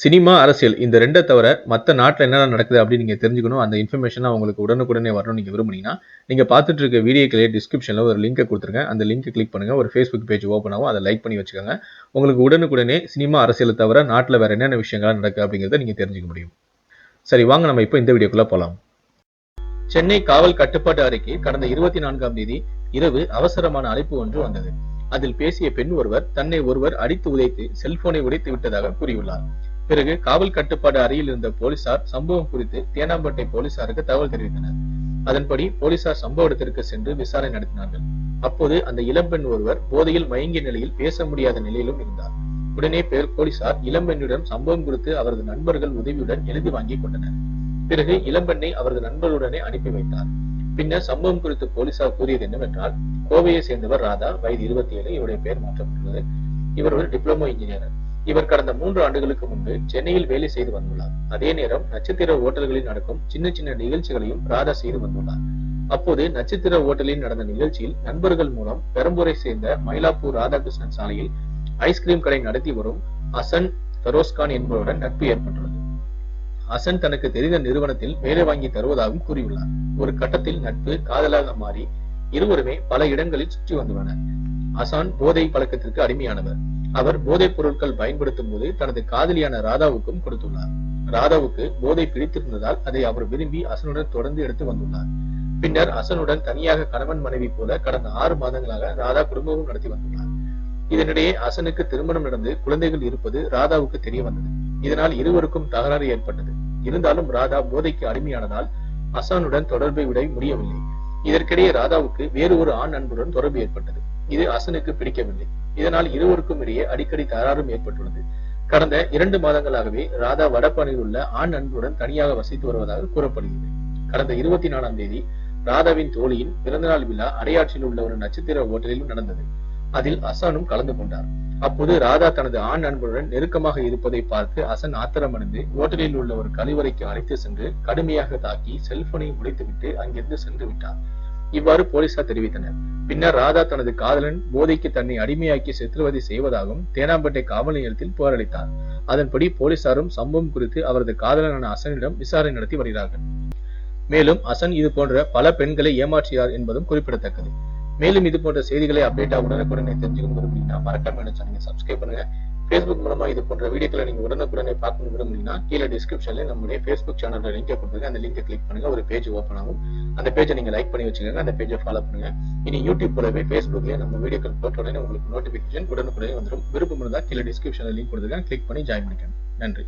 Cinema அரசியல் இந்த ரெண்டை தவிர மற்ற நாட்டில் என்னென்ன நடக்குது அப்படின்னு நீங்கள் தெரிஞ்சுக்கணும். அந்த இன்ஃபர்மேஷனாக உங்களுக்கு உடனுக்குடனே வரணும் நீங்கள் விரும்புனீங்கன்னா நீங்கள் பார்த்துட்டு இருக்க வீடியோக்கிலே டிஸ்கிரிப்ஷனில் ஒரு லிங்கை கொடுத்துருங்க. அந்த லிங்கை கிளிக் பண்ணுங்கள் ஒரு ஃபேஸ்புக் பேஜ் ஓப்பன் ஆகும். அதை லைக் பண்ணி வச்சுக்கோங்க. உங்களுக்கு உடனுக்குடனே சினிமா அரசியலை தவிர நாட்டில் வேறு என்னென்ன விஷயங்கள் நடக்குது அப்படிங்கிறத நீங்கள் தெரிஞ்சுக்க முடியும். சரி வாங்க நம்ம இப்போ இந்த வீடியோக்குள்ளே போகலாம் சென்னை காவல் கட்டுப்பாட்டு அறைக்கு கடந்த இருபத்தி நான்காம் தேதி இரவு அவசரமான அழைப்பு ஒன்று வந்தது. அதில் பேசிய பெண் ஒருவர் தன்னை ஒருவர் அடித்து உதைத்து செல்போனை உடைத்து விட்டதாக கூறியுள்ளார். பிறகு காவல் கட்டுப்பாடு அறையில் இருந்த போலீசார் சம்பவம் குறித்து தேனாம்பேட்டை போலீசாருக்கு தகவல் தெரிவித்தனர். அதன்படி போலீசார் சம்பவ இடத்திற்கு சென்று விசாரணை நடத்தினார்கள். அப்போது அந்த இளம்பெண் ஒருவர் போதையில் மயங்கிய நிலையில் பேச முடியாத நிலையிலும் இருந்தார். உடனே பேர் போலீசார் இளம்பெண்ணிடம் சம்பவம் குறித்து அவரது நண்பர்கள் உதவியுடன் எழுதி வாங்கிக் கொண்டனர். பிறகு இளம்பெண்ணை அவரது நண்பருடனே அனுப்பி வைத்தார். பின்னர் சம்பவம் குறித்து போலீசார் கூறியது என்னவென்றால் கோவையை சேர்ந்தவர் ராதா வயது இருபத்தி ஏழு இவருடைய பெயர் மாற்றப்பட்டுள்ளது. இவர் ஒரு டிப்ளமோ இன்ஜினியர். இவர் கடந்த மூன்று ஆண்டுகளுக்கு முன்பு சென்னையில் வேலை செய்து வந்துள்ளார். அதே நேரம் நட்சத்திர ஓட்டல்களில் நடக்கும் சின்ன சின்ன நிகழ்ச்சிகளையும் ராதா செய்து வந்துள்ளார். அப்போது நட்சத்திர ஓட்டலில் நடந்த நிகழ்ச்சியில் நண்பர்கள் மூலம் பெரம்பூரை சேர்ந்த மயிலாப்பூர் ராதாகிருஷ்ணன் சாலையில் ஐஸ்கிரீம் கடை நடத்தி வரும் அசன் ஃபெரோஸ்கான் என்பவருடன் நட்பு ஏற்பட்டுள்ளது. அசன் தனக்கு தெரிந்த நிறுவனத்தில் வேலை வாங்கி தருவதாகவும் கூறியுள்ளார். ஒரு கட்டத்தில் நட்பு காதலாக மாறி இருவருமே பல இடங்களில் சுற்றி வந்துள்ளனர். அசான் போதை பழக்கத்திற்கு அடிமையானவர். அவர் போதைப் பொருட்கள் பயன்படுத்தும் போது தனது காதலியான ராதாவுக்கும் கொடுத்துள்ளார். ராதாவுக்கு போதை பிடித்திருந்ததால் அதை அவர் விரும்பி அசனுடன் தொடர்ந்து எடுத்து வந்துள்ளார். பின்னர் அசனுடன் தனியாக கணவன் மனைவி போல கடந்த ஆறு மாதங்களாக ராதா குடும்பமும் நடத்தி வந்துள்ளார். இதனிடையே அசனுக்கு திருமணம் நடந்து குழந்தைகள் இருப்பது ராதாவுக்கு தெரிய வந்தது. இதனால் இருவருக்கும் தகராறு ஏற்பட்டது. இருந்தாலும் ராதா போதைக்கு அடிமையானதால் அசனுடன் தொடர்பை விட முடியவில்லை. இதற்கிடையே ராதாவுக்கு வேறு ஒரு ஆண் நண்பருடன் தொடர்பு ஏற்பட்டது. இது அசனுக்கு பிடிக்கவில்லை. இதனால் இருவருக்கும் இடையே அடிக்கடி தகராறும் ஏற்பட்டுள்ளது. கடந்த இரண்டு மாதங்களாகவே ராதா வடபழனியில் உள்ள ஆண் நண்பருடன் தனியாக வசித்து வருவதாக கூறப்படுகிறது. கடந்த இருபத்தி நாலாம் தேதி ராதாவின் தோழியின் பிறந்தநாள் விழா அடையாற்றில் உள்ள ஒரு நட்சத்திர ஓட்டலிலும் நடந்தது. அதில் அசானும் கலந்து கொண்டார். அப்போது ராதா தனது ஆண் நண்பருடன் நெருக்கமாக இருப்பதை பார்த்து அசன் ஆத்திரமடைந்து ஓட்டலில் உள்ள ஒரு கழிவறைக்கு அழைத்து சென்று கடுமையாக தாக்கி செல்போனை உடைத்துவிட்டு அங்கிருந்து சென்று விட்டார். இவ்வாறு போலீசார் தெரிவித்தனர். பின்னர் ராதா தனது காதலன் போதைக்கு தன்னை அடிமையாக்கி சித்திரவதை செய்வதாகவும் தேனாம்பேட்டை காவல் நிலையத்தில் புகாரளித்தார் அதன்படி போலீசாரும் சம்பவம் குறித்து அவரது காதலனான அசனிடம் விசாரணை நடத்தி வருகிறார்கள். மேலும் அசன் இது போன்ற பல பெண்களை ஏமாற்றியார் என்பதும் குறிப்பிடத்தக்கது. மேலும் இது போன்ற செய்திகளை அப்டேட்டா உடனுக்குடனே தெரிஞ்சுக்கணும் விரும்புறீங்கன்னா மறக்காம சப்ஸ்கிரைப் பண்ணுங்க. ஃபேஸ்புக் மூலமா இது போன்ற வீடியோக்களை நீங்க உடனுக்குடனே பார்க்கணும் விரும்புறீங்கன்னா கீழே டிஸ்கிரிப்ஷன்ல நம்மளுடைய ஃபேஸ்புக் சேனல்ல லிங்க் கொடுத்துருக்கு அந்த லிங்கை கிளிக் பண்ணுங்க. ஒரு பேஜ் ஓப்பன் ஆகும். அந்த பேஜை நீங்க லைக் பண்ணி வச்சுக்கோங்க. அந்த பேஜை ஃபாலோ பண்ணுங்க. இனி யூடியூப் போலவே ஃபேஸ்புக்லயே நம்ம வீடியோக்கள் போட்ட உடனே உங்களுக்கு நோட்டிபிகேஷன் உடனுக்குடனே வந்துடும் விருப்பம் இருந்தால் கீழே டிஸ்கிரிப்ஷன்ல லிங்க் கொடுத்துருக்கேன் கிளிக் பண்ணி ஜாயின் பண்ணிக்கோங்க. நன்றி.